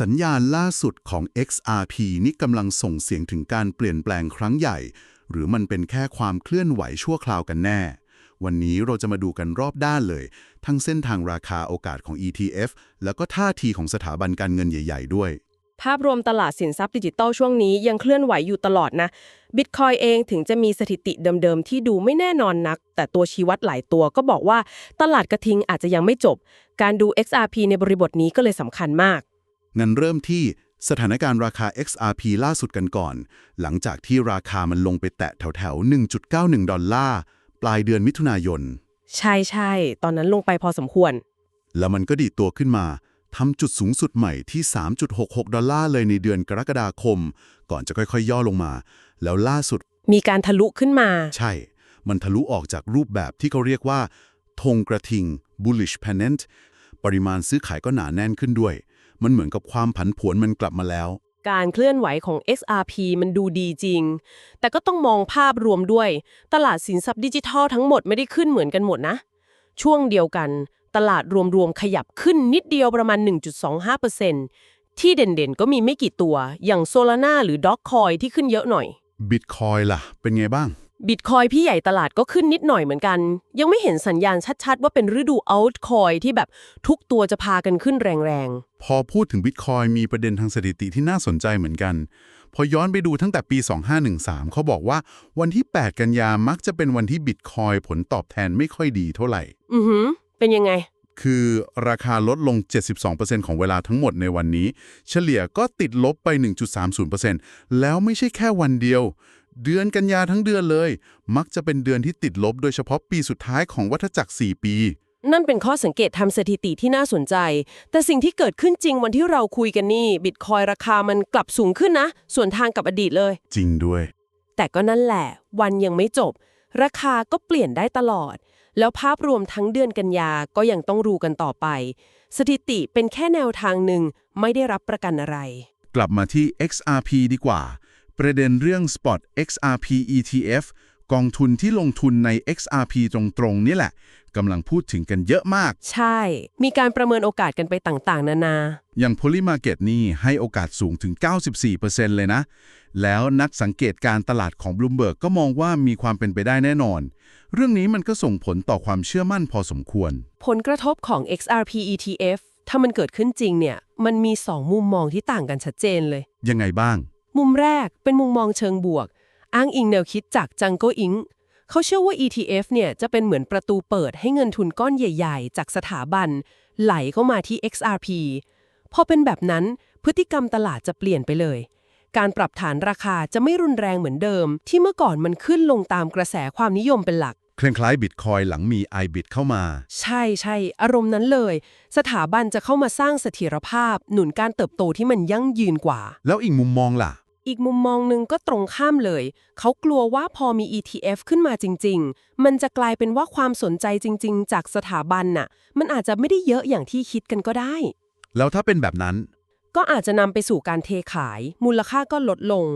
สัญญาณล่าสุดของ XRP นี่กำลังส่งเสียงถึงการเปลี่ยนแปลงครั้งใหญ่ หรือมันเป็นแค่ความเคลื่อนไหวชั่วคราวกันแน่ วันนี้เราจะมาดูกันรอบด้านเลย ทั้งเส้นทางราคาโอกาสของ ETF แล้วก็ท่าทีของสถาบันการเงินใหญ่ ๆ ด้วย ภาพรวมตลาดสินทรัพย์ดิจิตอลช่วงนี้ยังเคลื่อนไหวอยู่ตลอดนะบิตคอยเองถึงจะมีสถิติเดิมๆ ที่ดูไม่แน่นอนนัก แต่ตัวชี้วัดหลายตัวก็บอกว่าตลาดกระทิงอาจจะยังไม่จบ การดู XRP ในบริบทนี้ก็เลยสำคัญมาก งั้นเริ่มที่สถานการณ์ราคา XRP ล่าสุดกันก่อน หลังจากที่ราคามันลงไปแตะแถวๆ1.91 ดอลลาร์ปลายเดือนมิถุนายน ใช่ใช่ตอนนั้นลงไปพอสมควร แล้วมันก็ดีดตัวขึ้นมาทำจุดสูงสุดใหม่ที่ 3.66 ดอลลาร์เลยในเดือนกรกฎาคม ก่อนจะค่อยๆ ย่อลงมา แล้วล่าสุด มีการทะลุขึ้นมา ใช่ มันทะลุออกจากรูปแบบที่เขาเรียกว่าธงกระทิง bullish pennant ปริมาณซื้อขายก็หนาแน่นขึ้นด้วย มันเหมือนกับความผันผวนมันกลับมาแล้ว การเคลื่อนไหวของ XRP มันดูดีจริง แต่ก็ต้องมองภาพรวมด้วย ตลาดสินทรัพย์ดิจิทัลทั้งหมดไม่ได้ขึ้นเหมือนกันหมดนะ ช่วงเดียวกัน ตลาดรวมๆขยับขึ้นนิดเดียวประมาณ 1.25%ที่เด่นๆก็มีไม่กี่ตัว อย่าง Solana หรือ Dogecoin ที่ขึ้นเยอะหน่อย Bitcoin ล่ะ เป็นไงบ้าง บิตคอยพี่ใหญ่ตลาดก็ขึ้นนิดหน่อยเหมือนกัน ยังไม่เห็นสัญญาณชัดๆ ว่าเป็นฤดู altcoin ที่แบบทุกตัวจะพากันขึ้นแรงพอพูดถึง Bitcoin มีประเด็นทางสถิติที่น่าสนใจเหมือนกัน พอย้อนไปดูตั้งแต่ปี 2513 เขาบอกว่าวันที่ 8 กันยามักจะเป็นวันที่ Bitcoin ผลตอบแทนไม่ค่อยดีเท่าไหร่ๆอือหือ เป็นยังไง คือราคาลดลง 72%ของเวลาทั้งหมดในวันนี้ เฉลี่ยก็ติดลบไป 1.30%แล้วไม่ใช่แค่วันเดียว เดือนกันยาทั้งเดือนเลย มักจะเป็นเดือนที่ติดลบโดยเฉพาะปีสุดท้ายของวัฏจักร 4 ปี นั่นเป็นข้อสังเกตทำสถิติที่น่าสนใจ แต่สิ่งที่เกิดขึ้นจริงวันที่เราคุยกันนี่ บิตคอยราคามันกลับสูงขึ้นนะ ส่วนทางกับอดีตเลย จริงด้วย แต่ก็นั่นแหละ วันยังไม่จบ ราคาก็เปลี่ยนได้ตลอด แล้วภาพรวมทั้งเดือนกันยาก็ยังต้องรู้กันต่อไป สถิติเป็นแค่แนวทางหนึ่งไม่ได้รับประกันอะไร กลับมาที่ XRP ดีกว่า ประเด็นเรื่อง Spot XRP ETF กองทุนที่ลงทุนใน XRP ตรงๆ นี่แหละกำลังพูดถึงกันเยอะมาก ใช่ มีการประเมินโอกาสกันไปต่างๆ นานา อย่าง Polymarket นี่ให้โอกาสสูงถึง 94%เลยนะ แล้วนักสังเกตการตลาดของ Bloomberg ก็มองว่ามีความเป็นไปได้แน่นอน เรื่องนี้มันก็ส่งผลต่อความเชื่อมั่นพอสมควร ผลกระทบของ XRP ETF ถ้ามันเกิดขึ้นจริงเนี่ย มันมี 2 มุมมองที่ต่างกันชัดเจนเลย ยังไงบ้าง มุมแรกเป็นมุมมองเชิงบวก อ้างอิงแนวคิดจาก Jungle Inc. เขาเชื่อว่า ETF เนี่ยจะเป็นเหมือนประตูเปิดให้เงินทุนก้อนใหญ่ ๆ จากสถาบัน ไหลเข้ามาที่ XRP พอเป็นแบบนั้นพฤติกรรมตลาดจะเปลี่ยนไปเลย การปรับฐานราคาจะไม่รุนแรงเหมือนเดิม ที่เมื่อก่อนมันขึ้นลงตามกระแสความนิยมเป็นหลักคล้ายๆ Bitcoin หลังมี iBit เข้ามา ใช่ใช่อารมณ์นั้นเลย สถาบันจะเข้ามาสร้างเสถียรภาพ หนุนการเติบโตที่มันยั่งยืนกว่า แล้วอีกมุมมองล่ะ อีกมุมมองหนึ่งก็ตรงข้ามเลย เขากลัวว่าพอมี ETF ขึ้นมาจริง ๆ มันจะกลายเป็นว่าความสนใจจริง ๆ จากสถาบันน่ะ มันอาจจะไม่ได้เยอะอย่างที่คิดกันก็ได้ แล้วถ้าเป็นแบบนั้น ก็อาจจะนำไปสู่การเทขาย มูลค่าก็ลดลง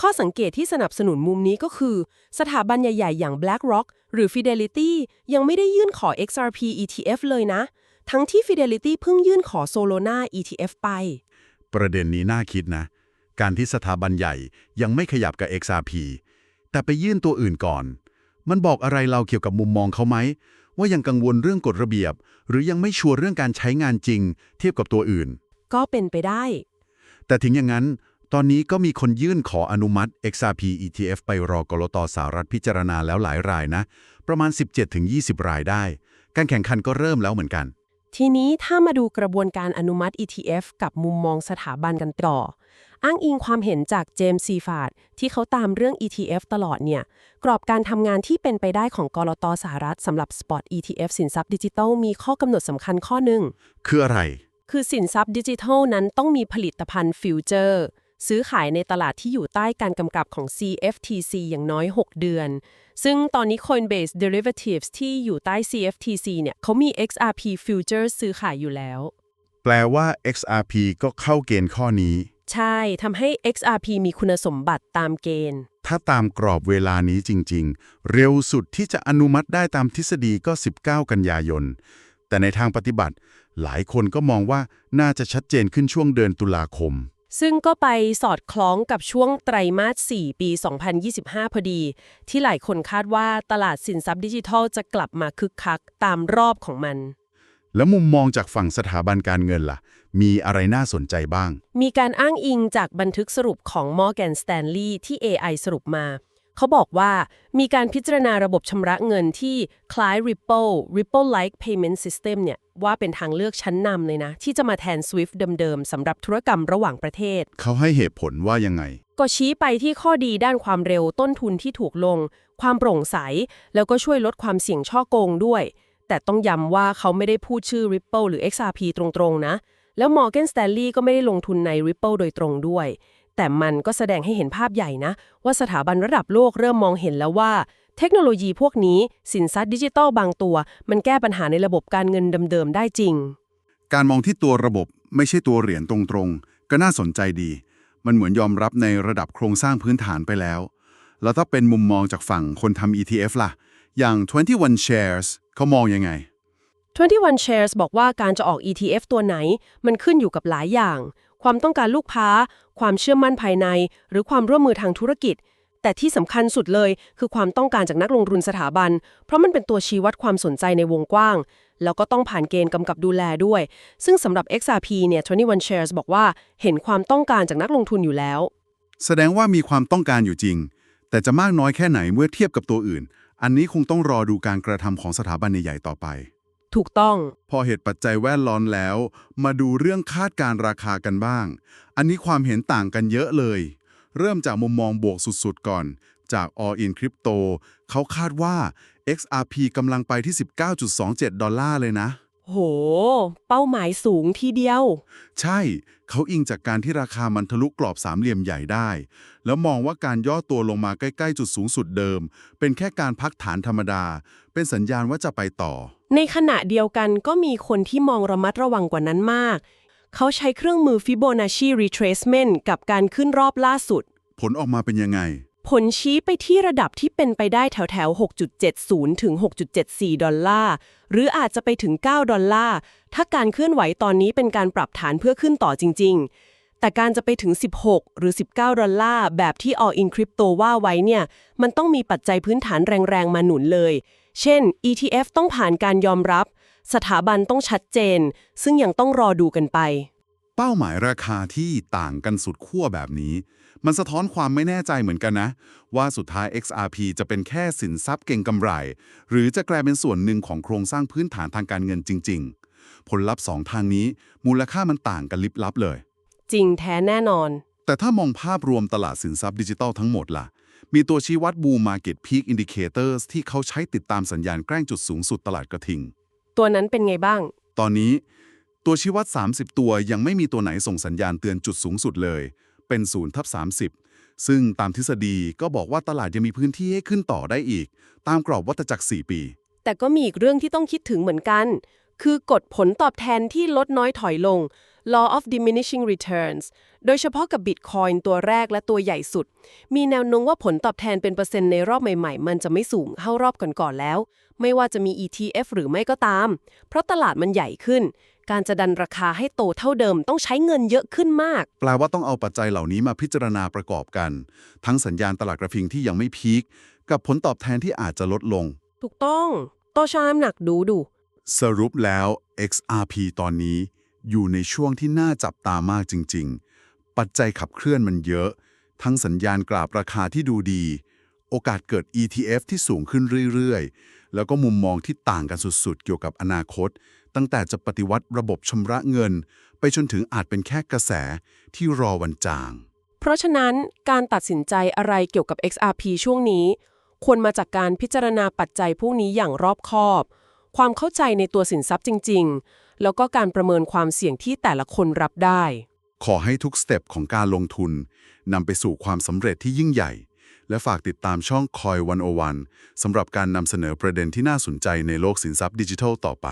ข้อสังเกตที่สนับสนุนมุมนี้ก็คือ สถาบันใหญ่ ๆ อย่าง BlackRock หรือ Fidelity ยังไม่ได้ยื่นขอ XRP ETF เลยนะ ทั้งที่ Fidelity เพิ่งยื่นขอ Solana ETF ไป ประเด็นนี้น่าคิดนะ การที่สถาบันใหญ่ยังไม่ขยับกับ XRP แต่ไปยื่นตัวอื่นก่อน มันบอกอะไรเราเกี่ยวกับมุมมองเขาไหม ว่ายังกังวลเรื่องกฎระเบียบ หรือยังไม่ชัวร์เรื่องการใช้งานจริง เทียบกับตัวอื่น ก็เป็นไปได้ แต่ถึงอย่างนั้น ตอนนี้ก็มีคนยื่นขออนุมัติ XRP ETF ไปรอกรตสหรัฐพิจารณาแล้วหลายรายนะ ประมาณ 17-20 รายได้ การแข่งขันก็เริ่มแล้วเหมือนกัน ทีนี้ถ้ามาดูกระบวนการอนุมัติ ETF กับมุมมองสถาบันกันต่อ อ้างอิงความเห็นจากเจมส์ซีฟาร์ดที่เขาตามเรื่อง ETF ตลอดเนี่ย กรอบการทำงานที่เป็นไปได้ของกรตสหรัฐสำหรับ Spot ETF สินทรัพย์ดิจิทัลมีข้อกำหนดสำคัญข้อหนึ่งคืออะไร คือสินทรัพย์ดิจิทัลนั้นต้องมีผลิตภัณฑ์ฟิวเจอร์ ซื้อขายในตลาดที่อยู่ใต้การกำกับของ CFTC อย่างน้อย 6 เดือน ซึ่งตอนนี้ Coinbase Derivatives ที่อยู่ใต้ CFTC เนี่ยเขามี XRP Futures ซื้อขายอยู่แล้ว แปลว่า XRP ก็เข้าเกณฑ์ข้อนี้ ใช่ทำให้ XRP มีคุณสมบัติตามเกณฑ์ ถ้าตามกรอบเวลานี้จริง ๆ เร็วสุดที่จะอนุมัติได้ตามทฤษฎีก็ 19 กันยายน แต่ในทางปฏิบัติ หลายคนก็มองว่าน่าจะชัดเจนขึ้นช่วงเดือนตุลาคม ซึ่งก็ไปสอดคล้องกับช่วงไตรมาส 4 ปี 2025 พอดี ที่หลายคนคาดว่าตลาดสินทรัพย์ดิจิทัลจะกลับมาคึกคักตามรอบของมัน แล้วมุมมองจากฝั่งสถาบันการเงินล่ะ มีอะไรน่าสนใจบ้าง มีการอ้างอิงจากบันทึกสรุปของ Morgan Stanley ที่ AI สรุปมา เขาบอกว่ามีการพิจารณาระบบชำระเงินที่คล้าย Ripple Ripple-like payment system เนี่ยว่าเป็นทางเลือกชั้นนำเลยนะ ที่จะมาแทน SWIFT เดิมๆสำหรับธุรกรรมระหว่างประเทศ เขาให้เหตุผลว่ายังไง ก็ชี้ไปที่ข้อดีด้านความเร็วต้นทุนที่ถูกลง ความโปร่งใส แล้วก็ช่วยลดความเสี่ยงช่อโกงด้วย แต่ต้องย้ำว่าเขาไม่ได้พูดชื่อ Ripple หรือ XRP ตรงๆนะ แล้ว Morgan Stanley ก็ไม่ได้ลงทุนใน Ripple โดยตรงด้วย แต่มันก็แสดงให้เห็นภาพใหญ่นะ ว่าสถาบันระดับโลกเริ่มมองเห็นแล้วว่า เทคโนโลยีพวกนี้สินทรัพย์ดิจิทัลบางตัว มันแก้ปัญหาในระบบการเงินเดิมๆได้จริง การมองที่ตัวระบบไม่ใช่ตัวเหรียญตรงๆ ก็น่าสนใจดี มันเหมือนยอมรับในระดับโครงสร้างพื้นฐานไปแล้ว แล้วถ้าเป็นมุมมองจากฝั่งคนทำ ETF ล่ะ อย่าง 21 Shares เขามองยังไง21 Shares บอกว่าการจะออก ETF ตัวไหน มันขึ้นอยู่กับหลายอย่าง ความต้องการลูกค้า ความเชื่อมั่นภายใน หรือความร่วมมือทางธุรกิจ แต่ที่สำคัญสุดเลย คือความต้องการจากนักลงทุนสถาบัน เพราะมันเป็นตัวชี้วัดความสนใจในวงกว้าง แล้วก็ต้องผ่านเกณฑ์กำกับดูแลด้วย ซึ่งสำหรับ XRP เนี่ย21 Shares บอกว่าเห็นความต้องการจากนักลงทุนอยู่แล้ว แสดงว่ามีความต้องการอยู่จริง แต่จะมากน้อยแค่ไหนเมื่อเทียบกับตัวอื่น อันนี้คงต้องรอดูการกระทำของสถาบันใหญ่ๆต่อไป ถูกต้อง พอเหตุปัจจัยแวดล้อมแล้ว มาดูเรื่องคาดการราคากันบ้าง อันนี้ความเห็นต่างกันเยอะเลย เริ่มจากมุมมองบวกสุดๆ ก่อน จาก All in Crypto เขาคาดว่า XRP กำลังไปที่ 19.27 ดอลลาร์เลยนะ โห เป้าหมายสูงทีเดียว ใช่ เขาอิงจากการที่ราคามันทะลุกรอบสามเหลี่ยมใหญ่ได้ แล้วมองว่าการย่อตัวลงมาใกล้ ๆ จุดสูงสุดเดิม เป็นแค่การพักฐานธรรมดา เป็นสัญญาณว่าจะไปต่อ ในขณะเดียวกันก็มีคนที่มองระมัดระวังกว่านั้นมาก เขาใช้เครื่องมือ Fibonacci retracement กับการขึ้นรอบล่าสุด ผลออกมาเป็นยังไง ผลชี้ไปที่ระดับที่เป็นไปได้แถวแถวๆ6.70 ถึง 6.74 ดอลลาร์ หรืออาจจะไปถึง 9 ดอลลาร์ ถ้าการเคลื่อนไหวตอนนี้เป็นการปรับฐานเพื่อขึ้นต่อจริง ๆ แต่การจะไปถึง 16 หรือ 19 ดอลลาร์ แบบที่ All in Crypto ว่าไว้เนี่ย มันต้องมีปัจจัยพื้นฐานแรงๆ มาหนุนเลย เช่น ETF ต้องผ่านการยอมรับ สถาบันต้องชัดเจน ซึ่งยังต้องรอดูกันไป เป้าหมายราคาที่ต่างกันสุดขั้วแบบนี้ มันสะท้อนความไม่แน่ใจเหมือนกันนะ ว่าสุดท้าย XRP จะเป็นแค่สินทรัพย์เก่งกำไร หรือจะกลายเป็นส่วนหนึ่งของโครงสร้างพื้นฐานทางการเงินจริง ๆ ผลลัพธ์สองทางนี้ มูลค่ามันต่างกันลิบลับเลย จริงแท้แน่นอน แต่ถ้ามองภาพรวมตลาดสินทรัพย์ดิจิทัลทั้งหมดล่ะมีตัวชี้วัด Bull Market Peak Indicators ที่เขาใช้ติดตามสัญญาณใกล้จุดสูงสุดตลาดกระทิง ตัวนั้นเป็นไงบ้าง ตอนนี้ ตัวชี้วัด 30 ตัวยังไม่มีตัวไหนส่งสัญญาณเตือนจุดสูงสุดเลย เป็น0ทับ30ซึ่งตามทฤษฎีก็บอกว่าตลาดยังมีพื้นที่ให้ขึ้นต่อได้อีก ตามกรอบวัฏจักร 4 ปี แต่ก็มีอีกเรื่องที่ต้องคิดถึงเหมือนกัน คือกฎผลตอบแทนที่ลดน้อยถอยลง law of diminishing returns โดยเฉพาะกับ Bitcoin ตัวแรกและตัวใหญ่สุด มีแนวโน้มว่าผลตอบแทนเป็นเปอร์เซ็นต์ในรอบใหม่ๆ มันจะไม่สูงเท่ารอบก่อนๆแล้ว ไม่ว่าจะมี ETF หรือไม่ก็ตาม เพราะตลาดมันใหญ่ขึ้น การจะดันราคาให้โตเท่าเดิมต้องใช้เงินเยอะขึ้นมาก แปลว่าต้องเอาปัจจัยเหล่านี้มาพิจารณาประกอบกัน ทั้งสัญญาณตลาดกระทิงที่ยังไม่พีคกับผลตอบแทนที่อาจจะลดลง ถูกต้องโตชามหนักดูดู สรุปแล้ว XRP ตอนนี้ อยู่ในช่วงที่น่าจับตามากจริง ๆ ปัจจัยขับเคลื่อนมันเยอะ ทั้งสัญญาณกราบราคาที่ดูดี โอกาสเกิด ETF ที่สูงขึ้นเรื่อยๆ แล้วก็มุมมองที่ต่างกันสุดๆ เกี่ยวกับอนาคต ตั้งแต่จะปฏิวัติระบบชำระเงิน ไปจนถึงอาจเป็นแค่กระแสที่รอวันจาง เพราะฉะนั้นการตัดสินใจอะไรเกี่ยวกับ XRP ช่วงนี้ ควรมาจากการพิจารณาปัจจัยพวกนี้อย่างรอบคอบ ความเข้าใจในตัวสินทรัพย์จริง ๆ แล้วก็การประเมินความเสี่ยงที่แต่ละคนรับได้ ขอให้ทุกสเต็ปของการลงทุนนำไปสู่ความสำเร็จที่ยิ่งใหญ่และฝากติดตามช่องคอย101สำหรับการนำเสนอประเด็นที่น่าสนใจในโลกสินทรัพย์ดิจิทัลต่อไป